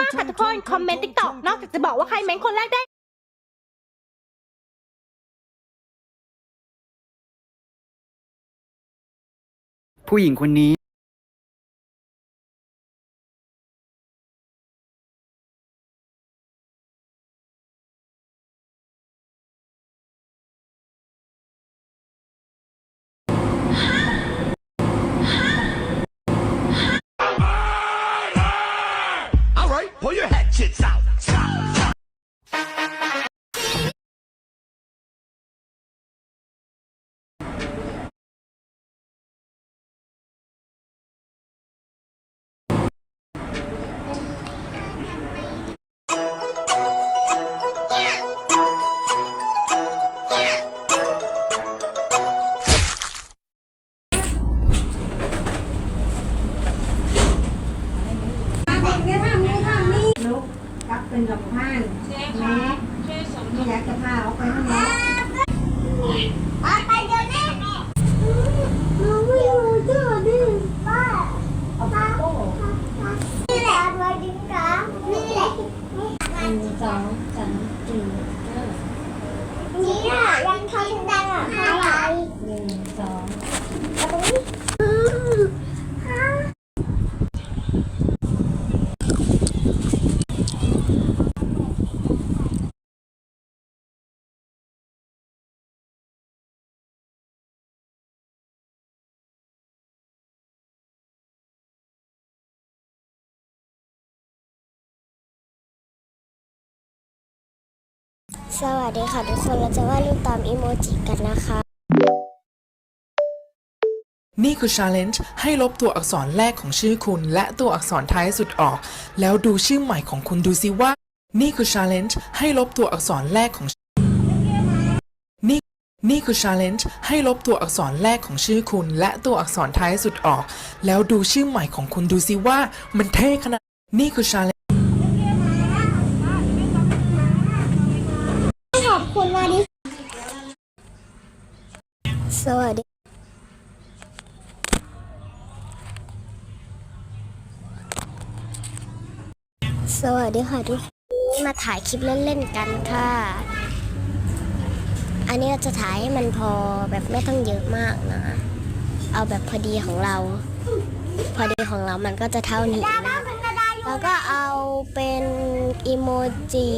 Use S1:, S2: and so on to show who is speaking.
S1: มากๆค่ะทุกคน คอมเมนต์ติ๊กต็อกนอกจากจะบอกว่าใครเม้นคนแรกได้
S2: ผู้หญิงคนนี้
S3: Shits out.
S4: เป็นกับข้างแม่ไม่อยากจะพาออกไปข้างนอก
S5: ไปเดี๋ยวนี้น้องไม่รู้จ้าดิป้าป้านี่แหละไว้ดิ้งกานี่แหละ
S4: หนึ่งสองสามสี่ห้า
S5: นี่อะยังทำดังอะอะไร
S4: หนึ่งสอง
S5: ตรงนี้ฮะ
S6: สวัสดีค่ะทุกคนเราจะวาดรูปตามอีโมจิกันนะคะ
S7: นี่คือ challenge ให้ลบตัวอักษรแรกของชื่อคุณ และตัวอักษรท้ายสุดออก แล้วดูชื่อใหม่ของคุณดูซิว่า นี่คือ challenge ให้ลบตัวอักษรแรกของนี่นี่คือ challenge ให้ลบตัวอักษรแรกของชื่อคุณ และตัวอักษรท้ายสุดออก แล้วดูชื่อใหม่ของคุณดูซิว่า มันเท่ขนาดนี่คือ challenge
S5: คุณวันนี้
S6: สวัสดี สวัสดีค่ะทุกคนมาถ่ายคลิปเล่นๆกันค่ะ อันนี้เราจะถ่ายให้มันพอแบบไม่ต้องเยอะมากนะ เอาแบบพอดีของเรา พอดีของเรามันก็จะเท่านี้นะแล้วก็เอาเป็นอีโมจิ